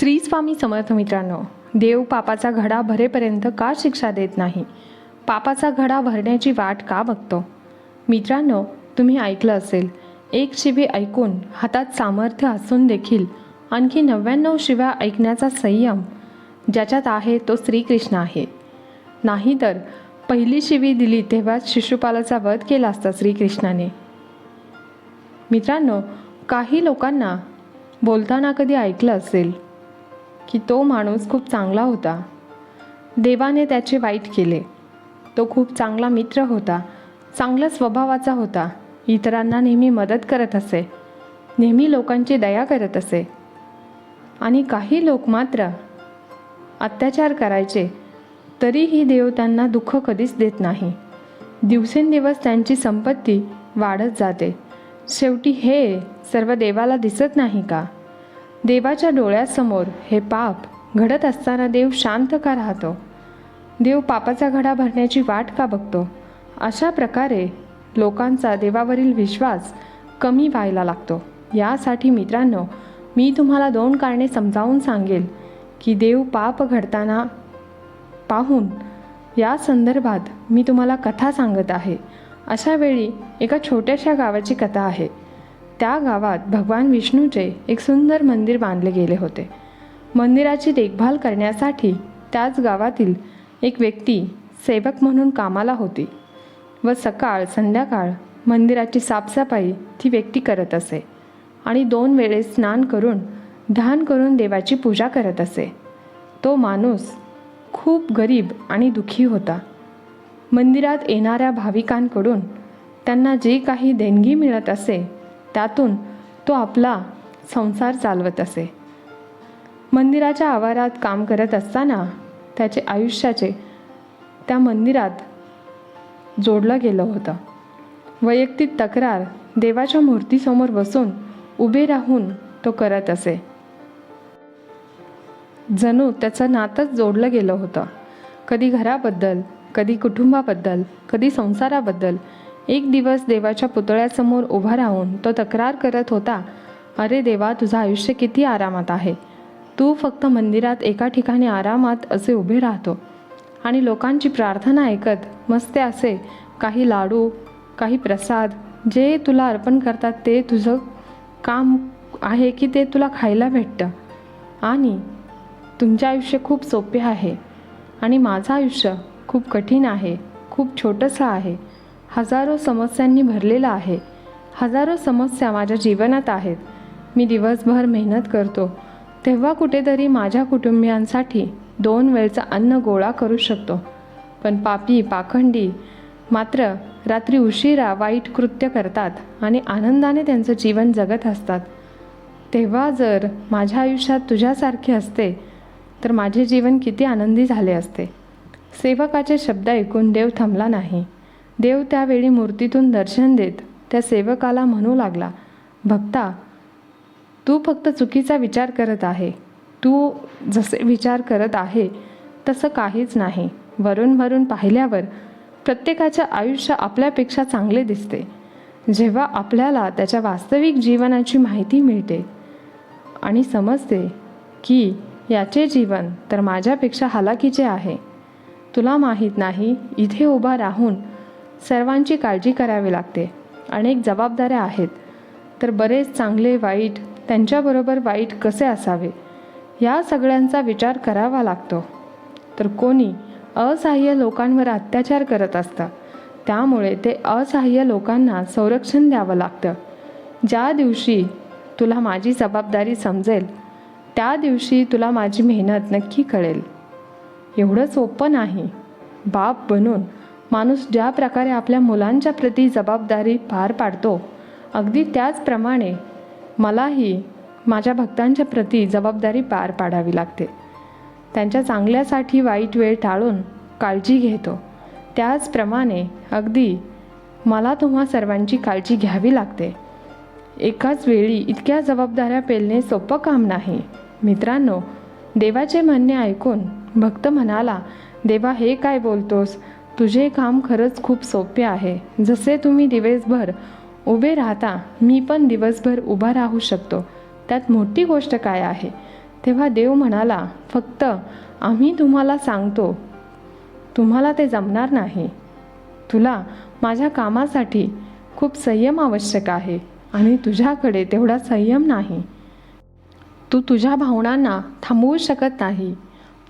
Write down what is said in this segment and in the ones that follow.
श्री स्वामी समर्थ मित्रांनो देव पापाचा घडा भरेपर्यंत का शिक्षा देत नाही? पापाचा घडा भरण्याची वाट का बघतो? मित्रांनो तुम्ही ऐकलं असेल एक शिवी ऐकून हातात सामर्थ्य असून देखील आणखी नव्याण्णव शिव्या ऐकण्याचा संयम ज्याच्यात आहे तो श्रीकृष्ण आहे. नाहीतर पहिली शिवी दिली तेव्हाच शिशुपालाचा वध केला असता श्रीकृष्णाने. मित्रांनो काही लोकांना बोलताना कधी ऐकलं असेल की तो माणूस खूप चांगला होता. देवाने त्याचे वाईट केले. तो खूप चांगला मित्र होता. चांगल्या स्वभावाचा होता. इतरांना नेहमी मदत करत असे. नेहमी लोकांची दया करत असे. आणि काही लोक मात्र अत्याचार करायचे. तरीही देव त्यांना दुःख कधीच देत नाही. दिवसेंदिवस त्यांची संपत्ती वाढत जाते. शेवटी हे सर्व देवाला दिसत नाही का? देवाच्या डोळ्यासमोर हे पाप घडत असताना देव शांत का राहतो? देव पापाचा घडा भरण्याची वाट का बघतो? अशा प्रकारे लोकांचा देवावरील विश्वास कमी व्हायला लागतो. यासाठी मित्रांनो मी तुम्हाला दोन कारणे समजावून सांगेल की देव पाप घडताना पाहून या संदर्भात मी तुम्हाला कथा सांगत आहे. अशावेळी एका छोट्याशा गावाची कथा आहे. त्या गावात भगवान विष्णूचे एक सुंदर मंदिर बांधले गेले होते. मंदिराची देखभाल करण्यासाठी त्याच गावातील एक व्यक्ती सेवक म्हणून कामाला होती व सकाळ संध्याकाळ मंदिराची साफसफाई ती व्यक्ती करत असे आणि दोन वेळेस स्नान करून ध्यान करून देवाची पूजा करत असे. तो माणूस खूप गरीब आणि दुःखी होता. मंदिरात येणाऱ्या भाविकांकडून त्यांना जे काही देणगी मिळत असे त्यातून तो आपला संसार चालवत असे. मंदिराच्या आवारात काम करत असताना त्याचे आयुष्याचे त्या मंदिरात जोडलं गेलं होतं. वैयक्तिक तक्रार देवाच्या मूर्तीसमोर बसून उभे राहून तो करत असे. जणू त्याचं नातंच जोडलं गेलं होतं. कधी घराबद्दल कधी कुटुंबाबद्दल कधी संसाराबद्दल एक दिवस देवाच्या पुतळ्यासमोर उभा राहून तो तक्रार करत होता अरे देवा तुझं आयुष्य किती आरामात आहे. तू फक्त मंदिरात एका ठिकाणी आरामात असे उभे राहतो. आणि लोकांची प्रार्थना ऐकत मस्त असे काही लाडू काही प्रसाद जे तुला अर्पण करतात ते तुझं काम आहे की ते तुला खायला भेटतं. आणि तुमचे आयुष्य खूप सोपे आहे. आणि माझं आयुष्य खूप कठीण आहे खूप छोटंसं आहे. हजारो समस्यांनी भरलेलं आहे. हजारो समस्या माझ्या जीवनात आहेत. मी दिवसभर मेहनत करतो. तेव्हा कुठेतरी माझ्या कुटुंबियांसाठी दोन वेळचं अन्न गोळा करू शकतो. पण पापी पाखंडी मात्र रात्री उशिरा वाईट कृत्य करतात आणि आनंदाने त्यांचं जीवन जगत असतात. तेव्हा जर माझ्या आयुष्यात तुझ्यासारखे असते तर माझे जीवन किती आनंदी झाले असते. सेवकाचे शब्द ऐकून देव थांबला नाही. देव त्यावेळी मूर्तीतून दर्शन देत त्या सेवकाला म्हणू लागला भक्ता तू फक्त चुकीचा विचार करत आहे. तू जसे विचार करत आहे तसं काहीच नाही. वरून वरून पाहिल्यावर प्रत्येकाचे आयुष्य आपल्यापेक्षा चांगले दिसते. जेव्हा आपल्याला त्याच्या वास्तविक जीवनाची माहिती मिळते आणि समजते की याचे जीवन तर माझ्यापेक्षा हलाखीचे आहे. तुला माहीत नाही इथे उभा राहून सर्वांची काळजी करावी लागते. अनेक जबाबदाऱ्या आहेत. तर बरेच चांगले वाईट त्यांच्याबरोबर वाईट कसे असावे? या सगळ्यांचा विचार करावा लागतो. तर कोणी असहाय्य लोकांवर अत्याचार करत असतं. त्यामुळे ते असहाय्य लोकांना संरक्षण द्यावं लागतं. ज्या दिवशी तुला माझी जबाबदारी समजेल त्या दिवशी तुला माझी मेहनत नक्की कळेल. एवढं सोपं नाही. बाप बनून माणूस ज्या प्रकारे आपल्या मुलांच्या प्रती जबाबदारी पार पाडतो अगदी त्याचप्रमाणे मलाही माझ्या भक्तांच्या प्रती जबाबदारी पार पाडावी लागते. त्यांच्या चांगल्यासाठी वाईट वेळ टाळून काळजी घेतो. त्याचप्रमाणे अगदी मला तुम्हा सर्वांची काळजी घ्यावी लागते. एकाच वेळी इतक्या जबाबदाऱ्या पेलणे सोपं काम नाही. मित्रांनो देवाचे म्हणणे ऐकून भक्त म्हणाला देवा हे काय बोलतोस? तुझे काम खरंच खूप सोपे आहे. जसे तुम्ही दिवसभर उभे राहता मी पण दिवसभर उभा राहू शकतो. त्यात मोठी गोष्ट काय आहे? तेव्हा देव म्हणाला फक्त आम्ही तुम्हाला सांगतो. तुम्हाला ते जमणार नाही. तुला माझ्या कामासाठी खूप संयम आवश्यक आहे आणि तुझ्याकडे तेवढा संयम नाही. तू तुझ्या भावनांना थांबवू शकत नाही.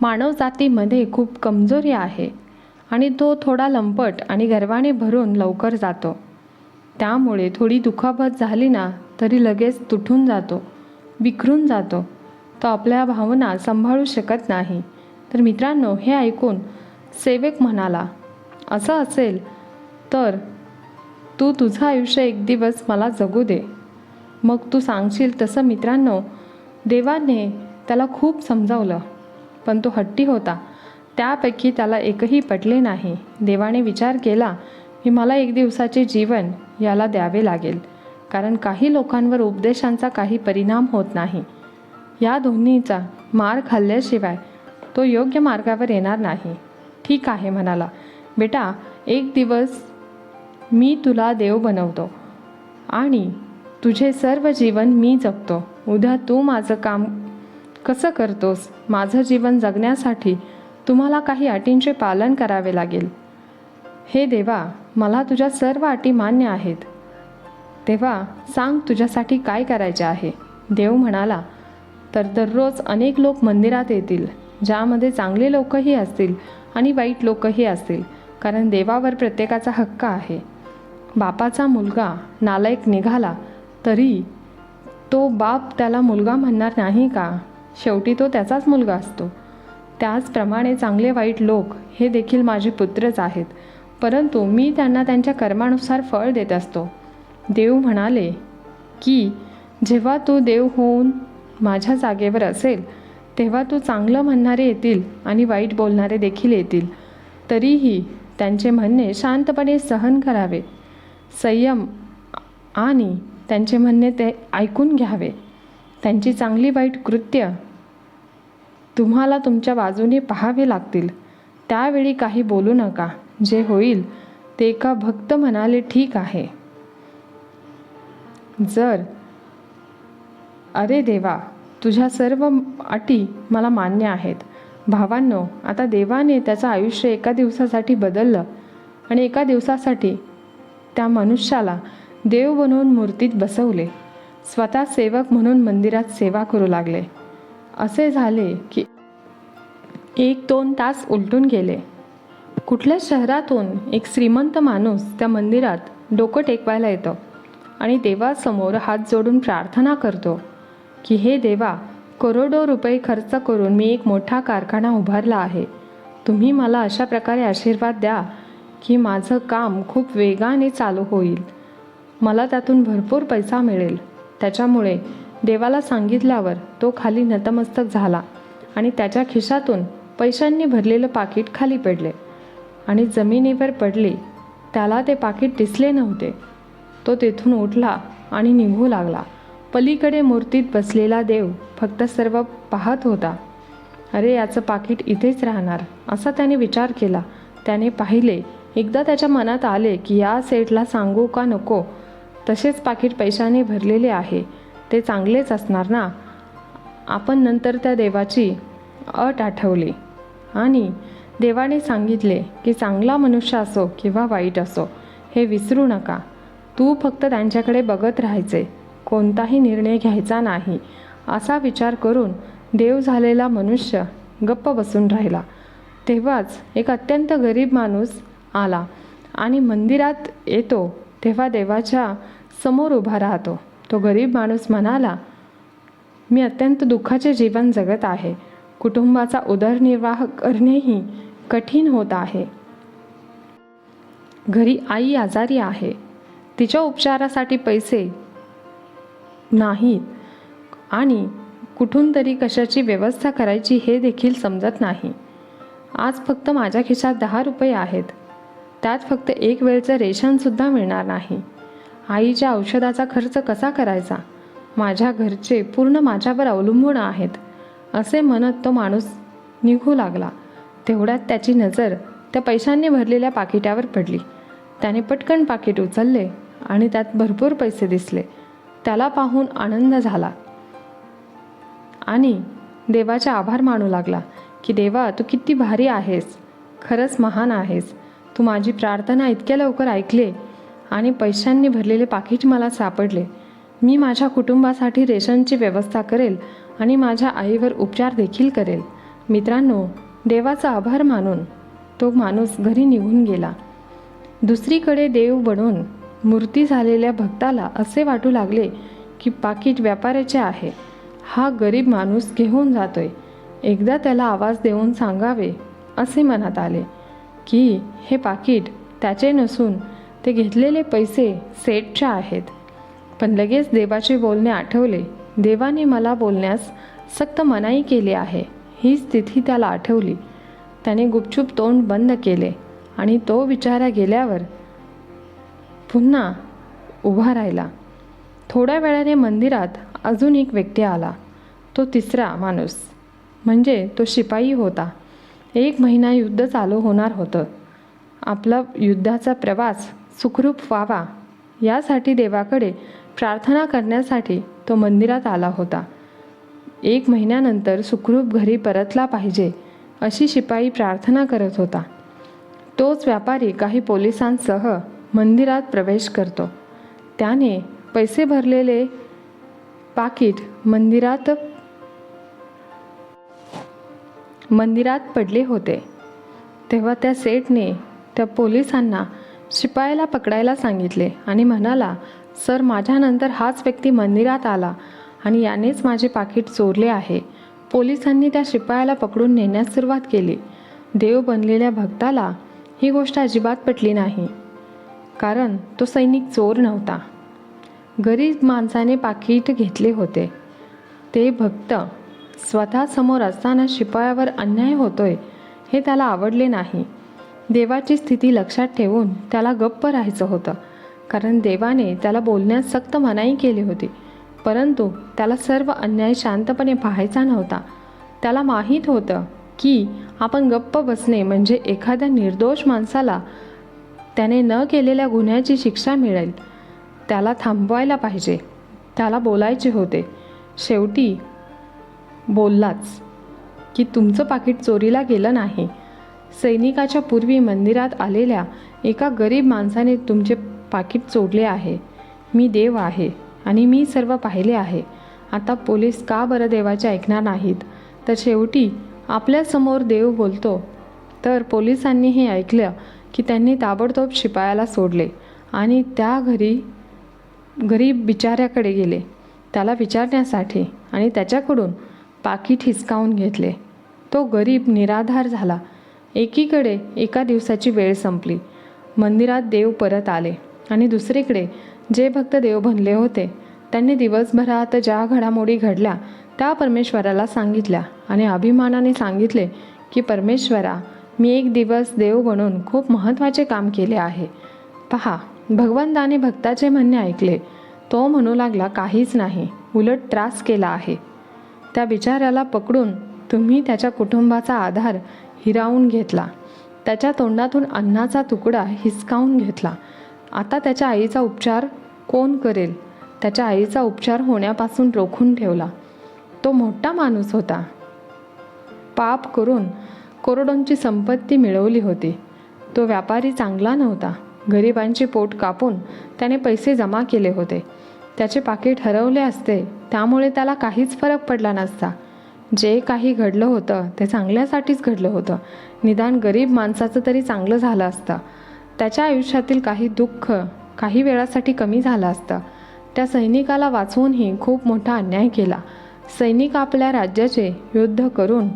मानवजातीमध्ये खूप कमजोरी आहे. आणि तो थोडा लंपट आणि गर्वाने भरून लवकर जातो. त्यामुळे थोडी दुखापत झाली ना तरी लगेच तुटून जातो विखरून जातो. तो आपल्या भावना सांभाळू शकत नाही. तर मित्रांनो हे ऐकून सेवक म्हणाला असं असेल तर तू तुझं आयुष्य एक दिवस मला जगू दे. मग तू सांगशील तसं मित्रांनो देवाने त्याला खूप समजावलं. पण तो हट्टी होता. त्यापैकी त्याला एकही पटले नाही. देवाने विचार केला की मला एक दिवसाचे जीवन याला द्यावे लागेल कारण काही लोकांवर उपदेशांचा काही परिणाम होत नाही. या दोन्हीचा मार खाल्ल्याशिवाय तो योग्य मार्गावर येणार नाही. ठीक आहे म्हणाला. बेटा एक दिवस मी तुला देव बनवतो आणि तुझे सर्व जीवन मी जगतो. उद्या तू माझं काम कसं करतोस? माझं जीवन जगण्यासाठी तुम्हाला काही अटींचे पालन करावे लागेल. हे देवा मला तुझ्या सर्व अटी मान्य आहेत. तेव्हा सांग तुझ्यासाठी काय करायचे आहे. देव म्हणाला तर दररोज अनेक लोक मंदिरात येतील ज्यामध्ये चांगले लोकही असतील आणि वाईट लोकही असतील कारण देवावर प्रत्येकाचा हक्क आहे. बापाचा मुलगा नालायक निघाला तरी तो बाप त्याला मुलगा म्हणणार नाही का? शेवटी तो त्याचाच मुलगा असतो. त्याचप्रमाणे चांगले वाईट लोक हे देखील माझे पुत्रच आहेत. परंतु मी त्यांना त्यांच्या कर्मानुसार फळ देत असतो. देव म्हणाले की जेव्हा तू देव होऊन माझ्या जागेवर असेल तेव्हा तू चांगलं म्हणणारे येतील आणि वाईट बोलणारे देखील येतील. तरीही त्यांचे म्हणणे शांतपणे सहन करावे. संयम आणि त्यांचे म्हणणे ते ऐकून घ्यावे. त्यांची चांगली वाईट कृत्य तुम्हाला तुमच्या बाजूने पहावे लागतील. त्यावेळी काही बोलू नका. जे होईल ते एका भक्त म्हणाले ठीक आहे. जर अरे देवा तुझ्या सर्व अटी मला मान्य आहेत. भावांनो आता देवाने त्याचं आयुष्य एका दिवसासाठी बदललं आणि एका दिवसासाठी त्या मनुष्याला देव बनवून मूर्तीत बसवले. स्वतः सेवक म्हणून मंदिरात सेवा करू लागले. असे झाले की एक दोन तास उलटून गेले. कुठल्या शहरातून एक श्रीमंत माणूस त्या मंदिरात डोकं टेकवायला येतो आणि देवासमोर हात जोडून प्रार्थना करतो की हे देवा करोडो रुपये खर्च करून मी एक मोठा कारखाना उभारला आहे. तुम्ही मला अशा प्रकारे आशीर्वाद द्या की माझं काम खूप वेगाने चालू होईल. मला त्यातून भरपूर पैसा मिळेल. त्याच्यामुळे देवाला सांगितल्यावर तो खाली नतमस्तक झाला आणि त्याच्या खिशातून पैशांनी भरलेलं पाकिट खाली पडले. आणि जमिनीवर पडले त्याला ते पाकिट दिसले नव्हते. तो तेथून उठला आणि निघू लागला. पलीकडे मूर्तीत बसलेला देव फक्त सर्व पाहत होता. अरे याचं पाकिट इथेच राहणार. असा त्याने विचार केला. त्याने पाहिले एकदा त्याच्या मनात आले की या सेटला सांगू का नको? तसेच पाकिट पैशाने भरलेले आहे. ते चांगलेच असणार ना? आपण नंतर त्या देवाची अट आठवली. आणि देवाने सांगितले की चांगला मनुष्य असो किंवा वाईट असो हे विसरू नका. तू फक्त त्यांच्याकडे बघत राहायचे. कोणताही निर्णय घ्यायचा नाही. असा विचार करून देव झालेला मनुष्य गप्प बसून राहिला. तेव्हाच एक अत्यंत गरीब माणूस आला आणि मंदिरात येतो तेव्हा देवाच्या समोर उभा राहतो. तो गरीब माणूस म्हणाला मी अत्यंत दुःखाचे जीवन जगत आहे. कुटुंबाचा उदरनिर्वाह करणेही कठीण होत आहे. घरी आई आजारी आहे. तिच्या उपचारासाठी पैसे नाहीत आणि कुठून तरी कशाची व्यवस्था करायची हे देखील समजत नाही. आज फक्त माझ्या खिशात दहा रुपये आहेत. त्यात फक्त एक वेळचं रेशनसुद्धा मिळणार नाही. आईच्या औषधाचा खर्च कसा करायचा? माझ्या घरचे पूर्ण माझ्यावर अवलंबून आहेत. असे म्हणत तो माणूस निघू लागला. तेवढ्यात त्याची नजर त्या पैशांनी भरलेल्या पाकिटावर पडली. त्याने पटकन पाकिट उचलले आणि त्यात भरपूर पैसे दिसले. त्याला पाहून आनंद झाला. आणि देवाचे आभार मानू लागला की देवा तू किती भारी आहेस. खरंच महान आहेस. तू माझी प्रार्थना इतक्या लवकर ऐकले आणि पैशांनी भरलेले पाकिट मला सापडले. मी माझ्या कुटुंबासाठी रेशनची व्यवस्था करेल आणि माझ्या आईवर उपचार देखील करेल. मित्रांनो देवाचा आभार मानून तो माणूस घरी निघून गेला. दुसरीकडे देव बनून मूर्ती झालेल्या भक्ताला असे वाटू लागले की पाकिट व्यापाऱ्याचे आहे. हा गरीब माणूस घेऊन जातोय. एकदा त्याला आवाज देऊन सांगावे असे मनात आले की हे पाकिट त्याचे नसून ते घेतलेले पैसे सेटच्या आहेत. पण लगेच देवाचे बोलणे आठवले. देवाने मला बोलण्यास सक्त मनाई केली आहे. ही स्थिती त्याला आठवली. त्याने गुपचूप तोंड बंद केले आणि तो विचारा गेल्यावर पुन्हा उभा राहिला. थोड्या वेळाने मंदिरात अजून एक व्यक्ती आला. तो तिसरा माणूस. म्हणजे तो शिपाई होता. एक महिना युद्ध चालू होणार होतं. आपला युद्धाचा प्रवास सुखरूप व्हावा. यासाठी देवाकडे प्रार्थना करण्यासाठी तो मंदिरात आला होता. एक महिन्यानंतर सुखरूप घरी परतला पाहिजे अशी शिपाई प्रार्थना करत होता. तोच व्यापारी काही पोलिसांसह मंदिरात प्रवेश करतो. त्याने पैसे भरलेले पाकिट मंदिरात मंदिरात पडले होते. तेव्हा त्या सेठने त्या पोलिसांना शिपायाला पकडायला सांगितले आणि म्हणाला सर माझ्यानंतर हाच व्यक्ती मंदिरात आला आणि यानेच माझे पाकिट चोरले आहे. पोलिसांनी त्या शिपायाला पकडून नेण्यास सुरुवात केली. देव बनलेल्या भक्ताला ही गोष्ट अजिबात पटली नाही कारण तो सैनिक चोर नव्हता. गरीब माणसाने पाकिट घेतले होते. ते भक्त स्वतःसमोर असताना शिपायावर अन्याय होतोय हे त्याला आवडले नाही. देवाची स्थिती लक्षात ठेवून त्याला गप्प राहायचं होतं. कारण देवाने त्याला बोलण्यास सक्त मनाई केली होती. परंतु त्याला सर्व अन्याय शांतपणे पाहायचा नव्हता. त्याला माहीत होतं की आपण गप्प बसणे म्हणजे एखाद्या निर्दोष माणसाला त्याने न केलेल्या गुन्ह्याची शिक्षा मिळेल. त्याला थांबवायला पाहिजे. त्याला बोलायचे होते. शेवटी बोललाच की तुमचं पाकिट चोरीला गेलं नाही. सैनिकाच्या पूर्वी मंदिरात आलेल्या एका गरीब माणसाने तुमचे पाकिट चोडले आहे. मी देव आहे आणि मी सर्व पाहिले आहे. आता पोलीस का बरं देवाचे ऐकणार नाहीत? तर शेवटी आपल्यासमोर देव बोलतो. तर पोलिसांनी हे ऐकलं की त्यांनी ताबडतोब शिपायाला सोडले आणि त्या घरी गरीब बिचाऱ्याकडे गेले. त्याला विचारण्यासाठी आणि त्याच्याकडून पाकिट हिसकावून घेतले. तो गरीब निराधार झाला एकीकडे एका दिवसाची वेळ संपली. मंदिरात देव परत आले आणि दुसरीकडे जे भक्त देव बनले होते त्यांनी दिवसभरात ज्या घडामोडी घडल्या त्या परमेश्वराला सांगितल्या आणि अभिमानाने सांगितले की परमेश्वरा मी एक दिवस देव बनून खूप महत्त्वाचे काम केले आहे. पहा भगवंताने भक्ताचे म्हणणे ऐकले. तो म्हणू लागला काहीच नाही उलट त्रास केला आहे. त्या बिचाऱ्याला पकडून तुम्ही त्याच्या कुटुंबाचा आधार हिरावून घेतला. त्याच्या तोंडातून अन्नाचा तुकडा हिसकावून घेतला. आता त्याच्या आईचा उपचार कोण करेल? त्याच्या आईचा उपचार होण्यापासून रोखून ठेवला. तो मोठा माणूस होता. पाप करून कोरोडोंची संपत्ती मिळवली होती. तो व्यापारी चांगला नव्हता. गरिबांचे पोट कापून त्याने पैसे जमा केले होते. त्याचे पाकिट हरवले असते. त्यामुळे त्याला काहीच फरक पडला नसता. जे काही घडलं होतं ते चांगल्यासाठीच घडलं होतं. निदान गरीब माणसाचं तरी चांगलं झालं असतं. त्याच्या आयुष्यातील काही दुःख काही वेळासाठी कमी झालं असतं. त्या सैनिकाला वाचवूनही खूप मोठा अन्याय केला. सैनिक आपल्या राज्याचे युद्ध करून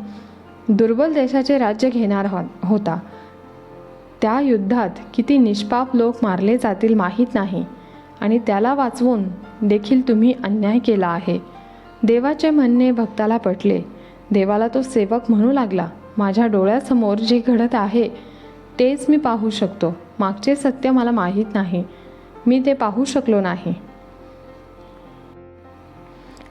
दुर्बल देशाचे राज्य घेणार हो, होता. त्या युद्धात किती निष्पाप लोक मारले जातील माहीत नाही. आणि त्याला वाचवून देखील तुम्ही अन्याय केला आहे. देवाचे म्हणणे भक्ताला पटले. देवाला तो सेवक म्हणू लागला माझ्या डोळ्यासमोर जे घडत आहे तेच मी पाहू शकतो. मागचे सत्य मला माहीत नाही. मी ते पाहू शकलो नाही.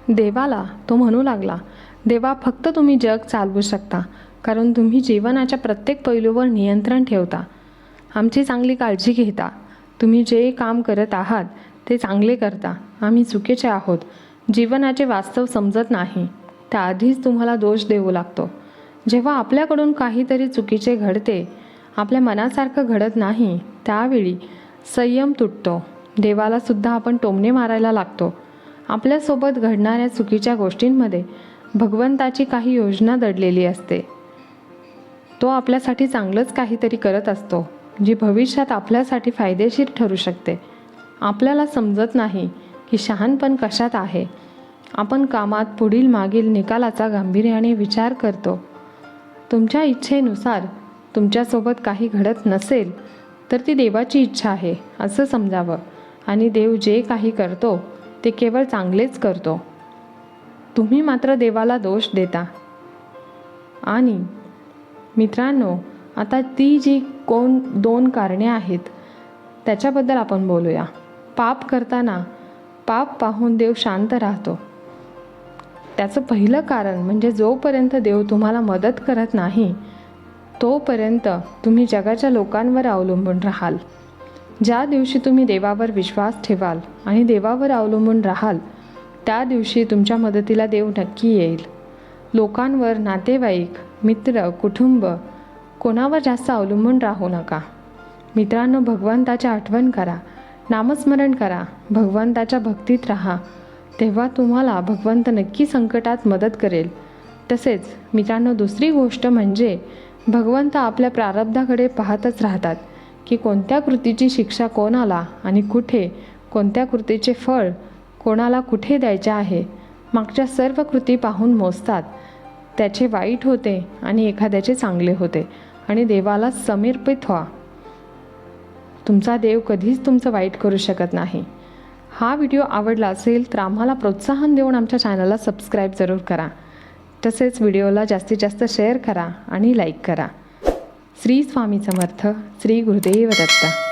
देवाला तो म्हणू लागला देवा फक्त तुम्ही जग चालवू शकता कारण तुम्ही जीवनाच्या प्रत्येक पैलूवर नियंत्रण ठेवता. आमची चांगली काळजी घेता. तुम्ही जे काम करत आहात ते चांगले करता. आम्ही चुकीचे आहोत. जीवनाचे वास्तव समजत नाही. त्याआधीच तुम्हाला दोष देऊ लागतो. जेव्हा आपल्याकडून काहीतरी चुकीचे घडते आपल्या मनासारखं घडत नाही त्यावेळी संयम तुटतो. देवालासुद्धा आपण टोमणे मारायला लागतो. आपल्यासोबत घडणाऱ्या चुकीच्या गोष्टींमध्ये भगवंताची काही योजना दडलेली असते. तो आपल्यासाठी चांगलंच काहीतरी करत असतो जी भविष्यात आपल्यासाठी फायदेशीर ठरू शकते. आपल्याला समजत नाही की शहाणपण कशात आहे? आपण कामात पुढील मागील निकालाचा गांभीर्याने विचार करतो. तुमच्या इच्छेनुसार तुमच्यासोबत काही घडत नसेल तर ती देवाची इच्छा आहे असं समजावं. आणि देव जे काही करतो ते केवळ चांगलेच करतो. तुम्ही मात्र देवाला दोष देता. आणि मित्रांनो आता ती जी कोण दोन कारणे आहेत त्याच्याबद्दल आपण बोलूया. पाप करताना पाप पाहून देव शांत राहतो. त्याचं पहिलं कारण म्हणजे जोपर्यंत देव तुम्हाला मदत करत नाही तोपर्यंत तुम्ही जगाच्या लोकांवर अवलंबून राहाल. ज्या दिवशी तुम्ही देवावर विश्वास ठेवाल आणि देवावर अवलंबून राहाल त्या दिवशी तुमच्या मदतीला देव नक्की येईल. लोकांवर नातेवाईक मित्र कुटुंब कोणावर जास्त अवलंबून राहू नका. मित्रांनो भगवंताची आठवण करा. नामस्मरण करा. भगवंताच्या भक्तीत राहा. तेव्हा तुम्हाला भगवंत नक्की संकटात मदत करेल. तसेच मित्रांनो दुसरी गोष्ट म्हणजे भगवंत आपल्या प्रारब्धाकडे पाहतच राहतात की कोणत्या कृतीची शिक्षा कोणाला आणि कुठे कोणत्या कृतीचे फळ कोणाला कुठे द्यायचे आहे मागच्या सर्व कृती पाहून मोजतात. त्याचे वाईट होते आणि एखाद्याचे चांगले होते. आणि देवाला समर्पित व्हा. तुमचा देव कधीच तुमचं वाईट करू शकत नाही. हा व्हिडिओ आवडला असेल तर आम्हाला प्रोत्साहन देऊन आमच्या चॅनलला सबस्क्राईब जरूर करा. तसेच व्हिडिओला जास्तीत जास्त शेअर करा आणि लाईक करा. श्री स्वामी समर्थ श्री गुरुदेव दत्त.